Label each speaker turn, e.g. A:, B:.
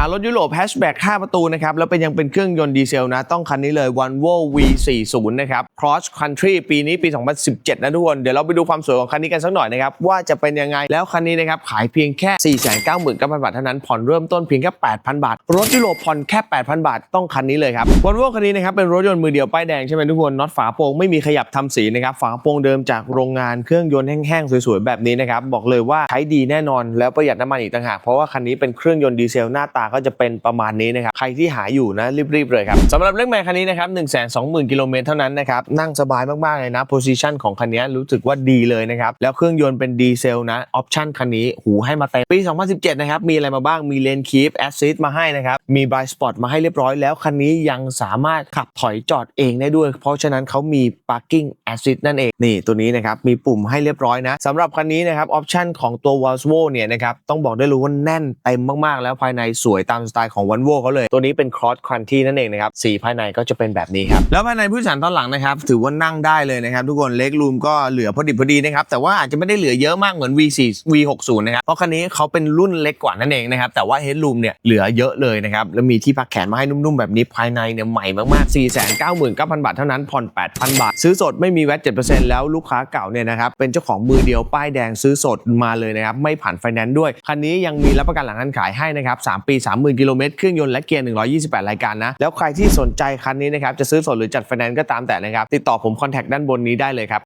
A: ารถยุโรปแฮชแบ็ก5ประตูนะครับ แล้วเป็นยังเป็นเครื่องยนต์ดีเซลนะ ต้องคันนี้เลย Volvo V40 นะครับ Cross Country ปีนี้ปี 2017 นะทุกคน เดี๋ยวเราไปดูความสวยของคันนี้กันสักหน่อยนะครับ ว่าจะเป็นยังไงแล้วคันนี้นะครับ ขายเพียงแค่ 499,000 บาทเท่านั้น ผ่อนเริ่มต้นเพียงแค่ 8,000 บาท รถยุโรปผ่อนแค่ 8,000 บาทต้องคันนี้เลยครับ Volvo คันนี้นะครับเป็นรถยนต์มือเดียวป้ายแดงใช่ไหมทุกคนน็อตฝาโปร่งไม่มีขยับทำสีนะครับฝาโปร่งเดิมจากโรงงานเครื่องยนต์แห้งๆสวยๆแบบนี้นะครับบอกเลยว่าใช้ดีแน่นอนแล้วประหยัดน้ำมันอีกต่างหากเพราะว่าคันนี้เป็นเครื่องยนต์ดีเซลหน้าตาก็จะเป็นประมาณนี้นะครับ ใครที่หาอยู่นะรีบๆเลยครับสำหรับเรื่องแมคันนี้นะครับ1 2 0 0 0 0กิโลเมตรเท่านั้นนะครับ นั่งสบายมากๆเลยนะโพซิชันของคันนี้รู้สึกว่าดีเลยนะครับ แล้วเครื่องยนต์เป็นดีเซลนะออปชั่นคันนี้หูให้มาเต็มปี 2017 นะครับ มีอะไรมาบ้างมีเลนคีฟแอสซิสมาให้นะครับ มีบ l สปอร์ตมาให้เรียบร้อยแล้ว คันนี้ยังสามารถขับถอยจอดเองได้ด้วย เพราะฉะนั้นเขามี parking assist นั่นเอง นี่ตัวนี้นะครับ มีปุ่มให้เรียบร้อยนะสำหรับคันนี้นะครับออปชั่นของตัว Volvo เนี่ยนะครับต้องบอกได้เลยว่าแน่นเต็มมากๆ แล้วภายในสวยตามสไตล์ของ Volvo เขาเลย ตัวนี้เป็น Cross Country นั่นเองนะครับสีภายในก็จะเป็นแบบนี้ครับ แล้วภายในผู้โดยสารตอนหลังนะครับ ถือว่านั่งได้เลยนะครับ ทุกคนเล็กรูมก็เหลือพอดิบพอดีนะครับ แต่ว่าอาจจะไม่ได้เหลือเยอะมากเหมือน V4 V60 นะครับ เพราะคันนี้เขาเป็นรุ่นเล็กกว่านั่นเองนะครับ แต่ว่า Headroom เนี่ยเหลือเยอะเลยนะครับ แล้วมีที่พักแขนมาให้นุ่มๆแบบนี้ภายในเนี่ยใหม่มากๆ 499,000 บาทเท่านั้น ผ่อน 8,000 บาท ซื้อสดไม่มีแวต7%แล้วลูกค้าเก่าเนี่ยนะครับ เป็นเจ้าของมือเดียวป้ายแดงซื้อสดมาเลยนะครับ ไม่ผ่านไฟแนนซ์ด้วย คันนี้ยังมีรับประกันหลังการขายให้นะครับ 3 ปี30,000 กิโลเมตรเครื่องยนต์และเกียร์ 128 รายการนะ แล้วใครที่สนใจคันนี้นะครับ จะซื้อสดหรือจัดไฟแนนซ์ก็ตามแต่นะครับ ติดต่อผมคอนแทคด้านบนนี้ได้เลยครับ